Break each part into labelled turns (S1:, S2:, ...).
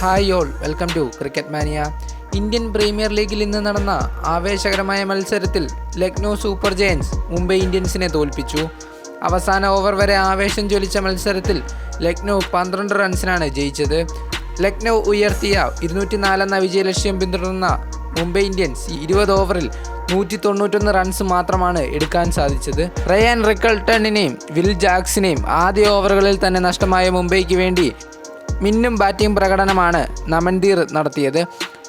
S1: Hi all welcome to cricket mania Indian premier ലീഗിൽ ഇന്ന് നടന്ന ആവേശകരമായ മത്സരത്തിൽ ലക്നൗ സൂപ്പർ ജയൻസ് മുംബൈ ഇന്ത്യൻസിനെ തോൽപ്പിച്ചു. അവസാന ഓവർ വരെ ആവേശം ജ്വലിച്ച മത്സരത്തിൽ ലക്നൗ പന്ത്രണ്ട് റൺസിനാണ് ജയിച്ചത്. ലക്നൗ ഉയർത്തിയ ഇരുന്നൂറ്റി നാലെന്ന വിജയലക്ഷ്യം പിന്തുടർന്ന മുംബൈ ഇന്ത്യൻസ് ഇരുപത് ഓവറിൽ നൂറ്റി തൊണ്ണൂറ്റൊന്ന് റൺസ് മാത്രമാണ് എടുക്കാൻ സാധിച്ചത്. റയാൻ റിക്കൾട്ടണിനെയും വിൽ ജാക്സിനെയും ആദ്യ ഓവറുകളിൽ തന്നെ നഷ്ടമായ മുംബൈക്ക് വേണ്ടി മിന്നും ബാറ്റിംഗ് പ്രകടനമാണ് നമൻദീർ നടത്തിയത്.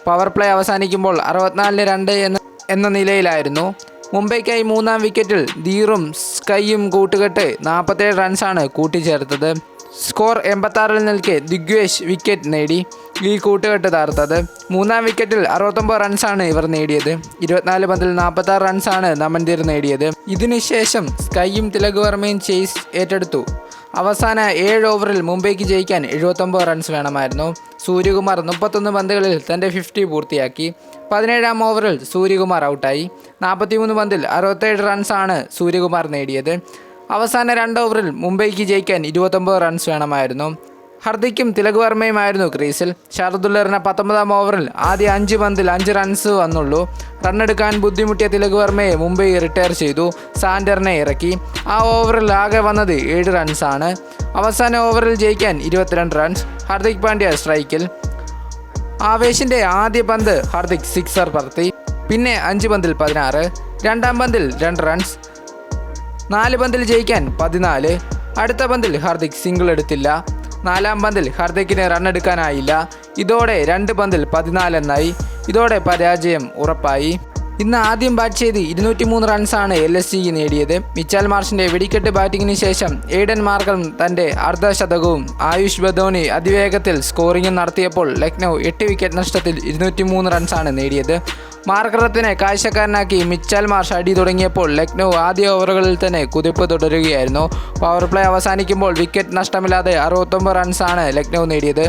S1: പവർ പ്ലേ അവസാനിക്കുമ്പോൾ അറുപത്തിനാലിന് രണ്ട് എന്ന എന്ന നിലയിലായിരുന്നു. മുംബൈക്കായി മൂന്നാം വിക്കറ്റിൽ ധീറും സ്കൈയും കൂട്ടുകെട്ട് നാൽപ്പത്തേഴ് റൺസാണ് കൂട്ടിച്ചേർത്തത്. സ്കോർ എൺപത്താറിൽ നിൽക്കെ ദിഗ്വേഷ് വിക്കറ്റ് നേടി. ഈ കൂട്ടുകെട്ട് താർത്തത് മൂന്നാം വിക്കറ്റിൽ അറുപത്തൊമ്പത് റൺസാണ് ഇവർ നേടിയത്. ഇരുപത്തിനാല് പന്തിൽ നാൽപ്പത്താറ് റൺസാണ് നമൻതീർ നേടിയത്. ഇതിനുശേഷം സ്കൈയും തിലക് വർമ്മയും ചേസ് ഏറ്റെടുത്തു. അവസാന ഏഴ് ഓവറിൽ മുംബൈക്ക് ജയിക്കാൻ എഴുപത്തൊമ്പത് റൺസ് വേണമായിരുന്നു. സൂര്യകുമാർ മുപ്പത്തൊന്ന് പന്തുകളിൽ തന്റെ ഫിഫ്റ്റി പൂർത്തിയാക്കി. പതിനേഴാം ഓവറിൽ സൂര്യകുമാർ ഔട്ടായി നാൽപ്പത്തിമൂന്ന് പന്തിൽ അറുപത്തേഴ് റൺസാണ് സൂര്യകുമാർ നേടിയത്. അവസാന രണ്ട് ഓവറിൽ മുംബൈക്ക് ജയിക്കാൻ ഇരുപത്തൊമ്പത് റൺസ് വേണമായിരുന്നു. ഹർദിക്കും തിലക് വർമ്മയുമായിരുന്നു ക്രീസിൽ. ഷാർദുല്ലറിന് പത്തൊമ്പതാം ഓവറിൽ ആദ്യ അഞ്ച് പന്തിൽ അഞ്ച് റൺസ് വന്നുള്ളൂ. റണ്ണെടുക്കാൻ ബുദ്ധിമുട്ടിയ തിലക് വർമ്മയെ മുംബൈ റിട്ടയർ ചെയ്തു. സാൻഡറിനെ ഇറക്കി. ആ ഓവറിൽ ആകെ വന്നത് ഏഴ് റൺസാണ് അവസാന ഓവറിൽ ജയിക്കാൻ ഇരുപത്തിരണ്ട് റൺസ് ഹർദിക് പാണ്ഡ്യ സ്ട്രൈക്കിൽ ആവേശിന്റെ ആദ്യ പന്ത് ഹർദിക് സിക്സർ പറത്തി. പിന്നെ അഞ്ച് പന്തിൽ പതിനാറ്. രണ്ടാം പന്തിൽ രണ്ട് റൺസ് നാല് പന്തിൽ ജയിക്കാൻ പതിനാല്. അടുത്ത പന്തിൽ ഹാർദിക് സിംഗിൾ എടുത്തില്ല. നാലാം പന്തിൽ ഹർദിക്കിന് റൺ എടുക്കാനായില്ല. ഇതോടെ രണ്ട് പന്തിൽ പതിനാലെന്നായി ഇതോടെ പരാജയം ഉറപ്പായി. ഇന്ന് ആദ്യം ബാറ്റ് ചെയ്ത് ഇരുന്നൂറ്റി മൂന്ന് റൺസാണ് എൽ എസ് സിക്ക് നേടിയത്. മിച്ചാൽ മാർഷിന്റെ വെടിക്കെട്ട് ബാറ്റിങ്ങിന് ശേഷം എയ്ഡൻ മാർഗം തന്റെ അർദ്ധശതകവും ആയുഷ് ബദോനി അതിവേഗത്തിൽ സ്കോറിംഗും നടത്തിയപ്പോൾ ലക്നൗ എട്ട് വിക്കറ്റ് നഷ്ടത്തിൽ ഇരുന്നൂറ്റി മൂന്ന് റൺസാണ് നേടിയത്. മാർക്കറത്തിനെ കാഴ്ചക്കാരനാക്കി മിച്ചൽ മാർഷ് അടി തുടങ്ങിയപ്പോൾ ലക്നൗ ആദ്യ ഓവറുകളിൽ തന്നെ കുതിപ്പ് തുടരുകയായിരുന്നു. പവർ പ്ലേ അവസാനിക്കുമ്പോൾ വിക്കറ്റ് നഷ്ടമില്ലാതെ അറുപത്തൊമ്പത് റൺസാണ് ലക്നൗ നേടിയത്.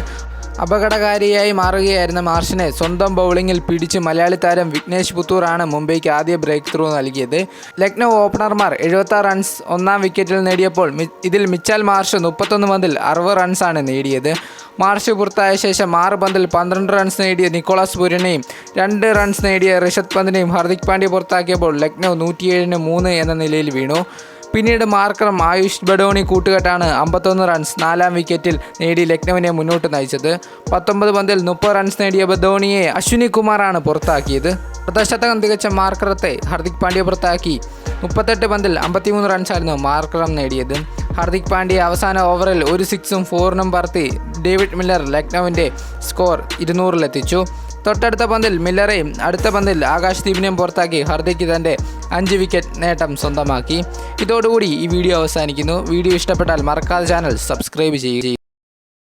S1: അപകടകാരിയായി മാറുകയായിരുന്ന മാർഷിനെ സ്വന്തം ബൗളിങ്ങിൽ പിടിച്ച് മലയാളി താരം വിഘ്നേഷ് പുത്തൂറാണ് മുംബൈക്ക് ആദ്യ ബ്രേക്ക് ത്രൂ നൽകിയത്. ലക്നൗ ഓപ്പണർമാർ എഴുപത്താറ് റൺസ് ഒന്നാം വിക്കറ്റിൽ നേടിയപ്പോൾ ഇതിൽ മിച്ചാൽ മാർഷ് മുപ്പത്തൊന്ന് മതിൽ അറുപത് റൺസാണ് നേടിയത്. മാർഷ് പുറത്തായ ശേഷം ആറ് പന്തിൽ പന്ത്രണ്ട് റൺസ് നേടിയ നിക്കോളാസ് പുരനെയും രണ്ട് റൺസ് നേടിയ ഋഷഭ് പന്തിനെയും ഹാർദിക് പാണ്ഡ്യ പുറത്താക്കിയപ്പോൾ ലക്നൗ നൂറ്റിയേഴിന് മൂന്ന് എന്ന നിലയിൽ വീണു. പിന്നീട് മാർക്കറും ആയുഷ് ബഡോണി കൂട്ടുകെട്ടാണ് അമ്പത്തൊന്ന് റൺസ് നാലാം വിക്കറ്റിൽ നേടി ലക്നൌവിനെ മുന്നോട്ട് നയിച്ചത്. പത്തൊമ്പത് പന്തിൽ മുപ്പത് റൺസ് നേടിയ ബദോണിയെ അശ്വിനി കുമാറാണ് പുറത്താക്കിയത്. അർദ്ധശതകം തികച്ച മാർക്കറത്തെ ഹർദിക് പാണ്ഡ്യ പുറത്താക്കി. മുപ്പത്തെട്ട് പന്തിൽ അമ്പത്തിമൂന്ന് റൺസായിരുന്നു മാർക്കറം നേടിയത്. ഹർദിക് പാണ്ഡ്യ അവസാന ഓവറിൽ ഒരു സിക്സും ഫോറിനും പറത്തി ഡേവിഡ് മില്ലർ ലക്നൌവിന്റെ സ്കോർ ഇരുന്നൂറിലെത്തിച്ചു. തൊട്ടടുത്ത പന്തിൽ മില്ലറെയും അടുത്ത പന്തിൽ ആകാശ് ദീപിനെയും പുറത്താക്കി ഹർദിക്ക് തന്റെ അഞ്ച് വിക്കറ്റ് നേട്ടം സ്വന്തമാക്കി. ഇതോടുകൂടി ഈ വീഡിയോ അവസാനിക്കുന്നു. വീഡിയോ ഇഷ്ടപ്പെട്ടാൽ മറക്കാതെ ചാനൽ സബ്സ്ക്രൈബ് ചെയ്യുക.